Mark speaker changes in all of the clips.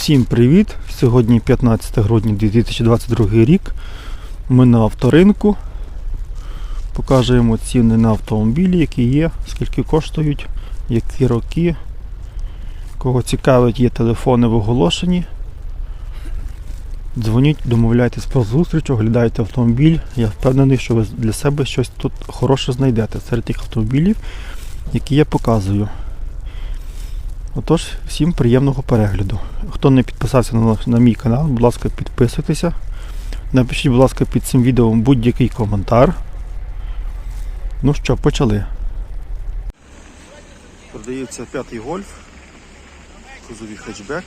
Speaker 1: Всім привіт! Сьогодні 15 грудня 2022 рік. Ми на авторинку. Покажемо ціни на автомобілі, які є, скільки коштують, які роки. Кого цікавить, є телефони в оголошенні. Дзвоніть, домовляйтесь про зустріч, оглядайте автомобіль. Я впевнений, що ви для себе щось тут хороше знайдете серед тих автомобілів, які я показую. Отож, всім приємного перегляду. Хто не підписався на, на мій канал, будь ласка, підписуйтеся. Напишіть, будь ласка, під цим відео будь-який коментар. Ну що, почали. Продається п'ятий гольф. Кузовий хетчбек.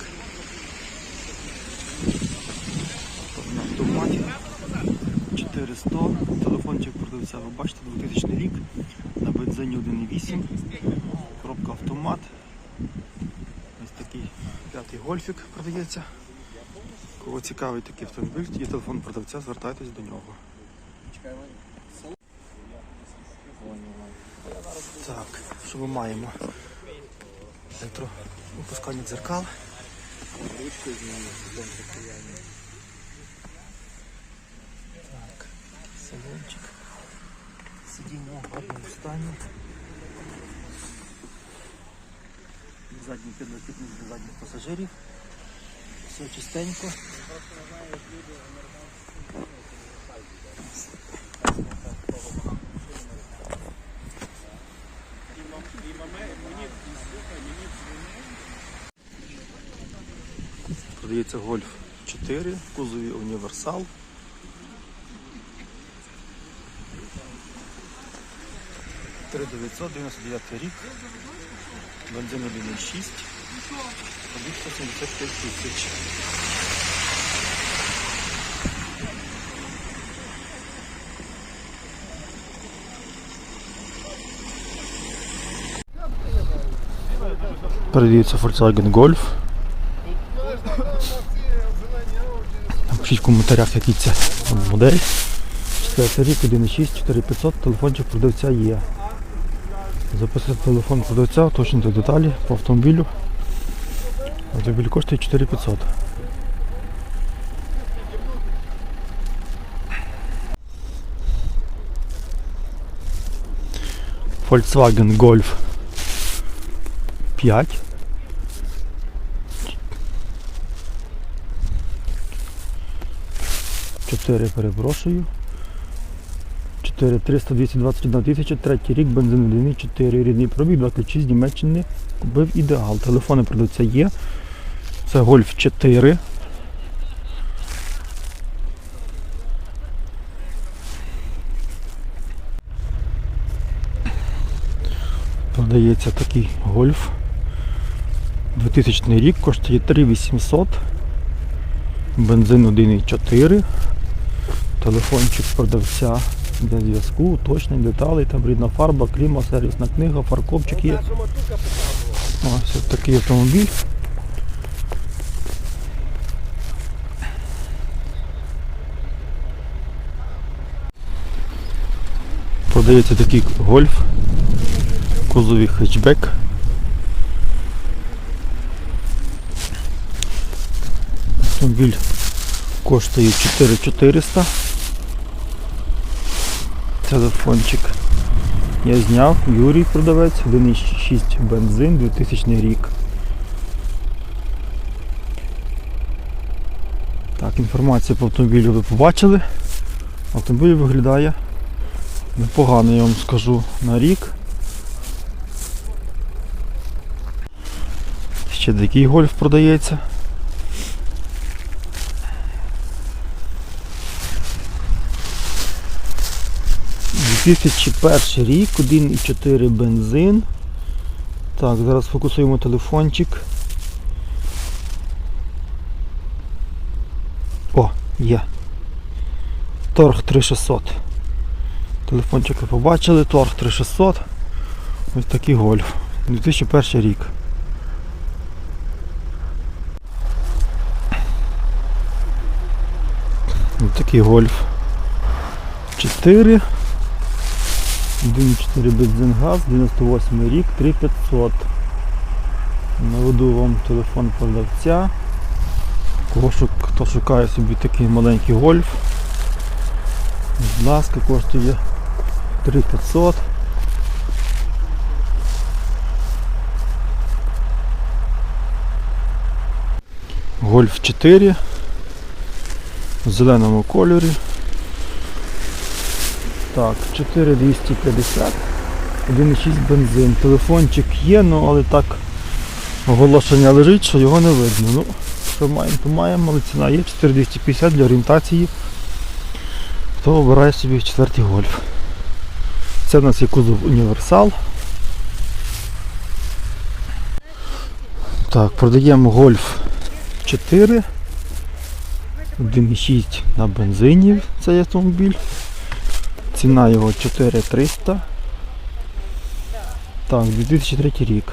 Speaker 1: На автоматі. 400. Телефончик продавця, ви бачите, 2000 рік. На бензині 1.8. Коробка автомат. Ось такий п'ятий гольфік продається. Кого цікавий такий автомобіль, є телефон продавця, звертайтесь до нього. Так, що ми маємо? Електровипускання дзеркал. Так, салончик. Сидіння в гарному стані. Задній підлокітник для задніх пасажирів. Все чистенько. Продається гольф 4, в кузові універсал. Три 999 рік. Бензин 1,6. Пробіг 175 тисяч. Передається Volkswagen Golf. Напишіть в коментарях, який це модель. 4 рік, 1,6, 4500, телефончик продавця є. Записати телефон продавця, уточнити деталі по автомобілю. Автомобіль коштує 4500. Volkswagen Golf 5. Чотири перепрошую. 4 300 221 тисяча, третій рік, бензин 1,4, рідний пробіг, 26 з Німеччини. Купив ідеал. Телефони продаються є. Це Golf 4. Продається такий гольф. 2000 рік, коштує 3800. Бензин 1,4. Телефончик продавця для зв'язку, уточнень, деталей, там рідна фарба, кліма, сервісна книга, фаркопчик є. Ось такий автомобіль. Продається такий гольф, кузовий хетчбек. Автомобіль коштує 4400. Телефончик. Я зняв, Юрій продавець, 1,6 бензин, 2000 рік. Так, інформацію по автомобілю ви побачили. Автомобіль виглядає непогано, я вам скажу, на рік. Ще такий гольф продається. – 2001 рік, 1,4 бензин. Так, зараз фокусуємо телефончик. О, є. Торг 3600. Телефончик ви побачили, торг 3600. Ось такий гольф. 2001 рік. Ось такий гольф. 4. 1,4 бензин газ, 98 рік, 3500. Наведу вам телефон продавця. Кого хто шукає собі такий маленький гольф, будь ласка, коштує 3500. Гольф 4 в зеленому кольорі. Так, 4250, 1,6 бензин. Телефончик є, ну але так оголошення лежить, що його не видно. Ну, що маємо, то маємо, але ціна є 4250 для орієнтації. Хто обирає собі четвертий гольф. Це в нас є кузов універсал. Так, продаємо гольф 4. 1,6 на бензині цей автомобіль. Ціна його 4300. Так, 2003 рік.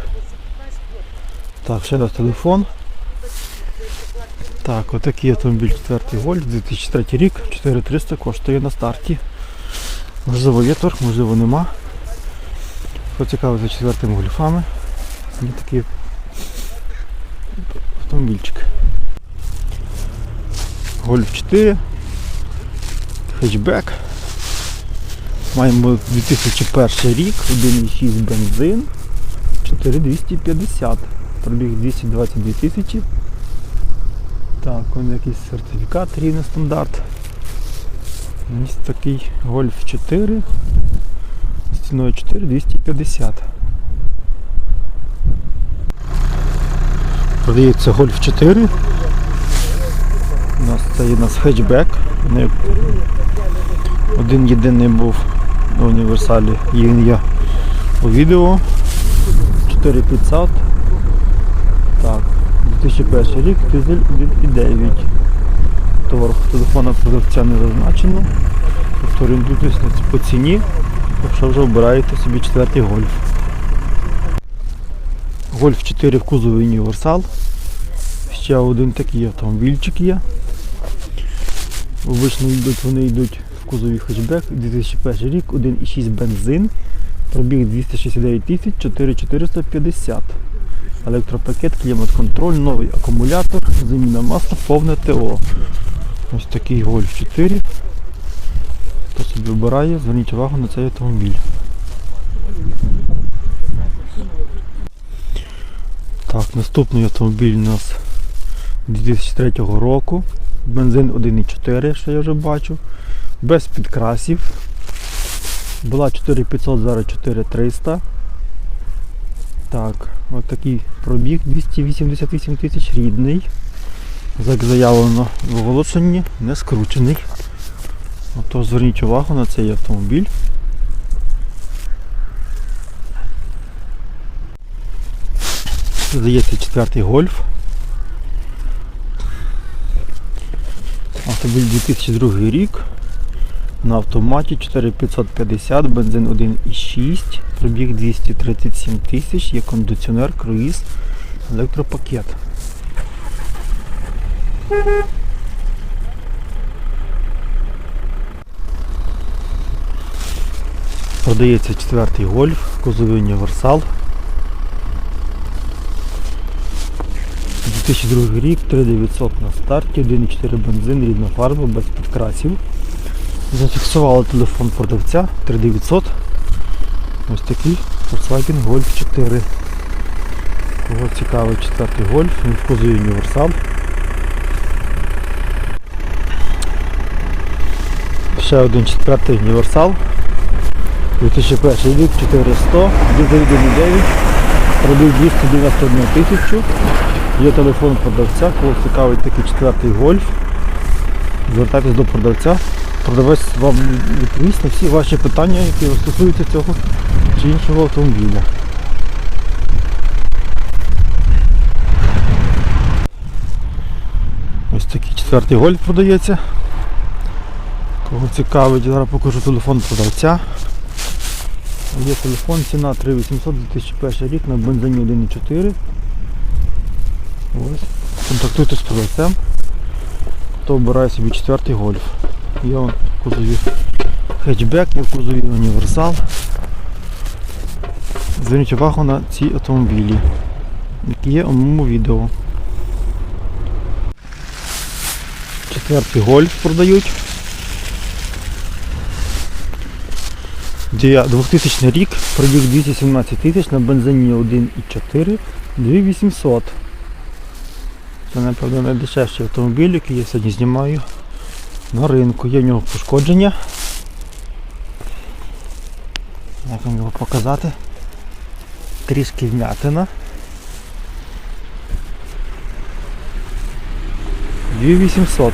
Speaker 1: Так, ще раз телефон. Так, отакий автомобіль 4 гольф, 2003 рік, 4300 коштує на старті. Можливо є торг, можливо нема. Хто за четвертими гольфами. Є такий автомобільчик. Гольф 4. Хетчбек. Маємо 2001 рік, 1,6 бензин, 4250. Пробіг 222 тисячі. Так, он якийсь сертифікат рівний стандарт. Ось такий Гольф 4 з ціною 4250. Продається Гольф 4. У нас це є у нас хетчбек. Один єдиний був на універсалі, і є у відео. 4500. Так, 2001 рік, дизель 1,9. Товар телефона продавця не зазначено. Тобто орієнтуйтесь по ціні, якщо вже обираєте собі четвертий гольф. Гольф 4 в кузові універсал. Ще один такий автомобільчик є. Обично йдуть, вони йдуть кузові хетчбек, 2001 рік, 1,6 бензин, пробіг 269 тисяч 4450. Електропакет, клімат-контроль, новий акумулятор, заміна масла, повне ТО. Ось такий Golf 4. Хто собі обирає, зверніть увагу на цей автомобіль. Так, наступний автомобіль у нас 2003 року. Бензин 1,4, що я вже бачу. Без підкрасів. Була 4500, зараз 4300. Так, ось такий пробіг 288 тисяч рідний. Як заявлено в оголошенні, не скручений. Отож зверніть увагу на цей автомобіль. Здається четвертий гольф. Автомобіль 2002 рік. На автоматі 4550, бензин 1,6, пробіг 237 тисяч, є кондиціонер, круїз, електропакет. Продається четвертий гольф, кузовий універсал. 2002 рік, 3900 на старті, 1,4 бензин, рідна фарба, без підкрасів. Зафіксували телефон продавця 3900. Ось такий Volkswagen Golf 4. Кого цікавий четвертий гольф, він в універсал. Ще один четвертий універсал. 2001 рік 400, дизель 1.9, пробіг 291 тисячу. Є телефон продавця, кого цікавий такий четвертий гольф. Звертайтесь до продавця. Продавець вам відповість на всі ваші питання, які стосуються цього чи іншого автомобіля. Ось такий четвертий гольф продається. Кого цікавить, зараз покажу телефон продавця. Є телефон, ціна 3800 2001 рік на бензині 1.4. Ось. Контактуйте з продавцем. Хто обирає собі четвертий гольф. Є он кузові хетчбек, є в кузові універсал. Зверніть увагу на ці автомобілі, які є у моєму відео. Четвертий гольф продають. Де 2000 рік, пробіг 217 тисяч на бензині 1,4, 2800. Це, напевно, найдешевший автомобіль, який я сьогодні знімаю на ринку. Є в нього пошкодження. Як вам його показати? Трішки вмятина. 2800.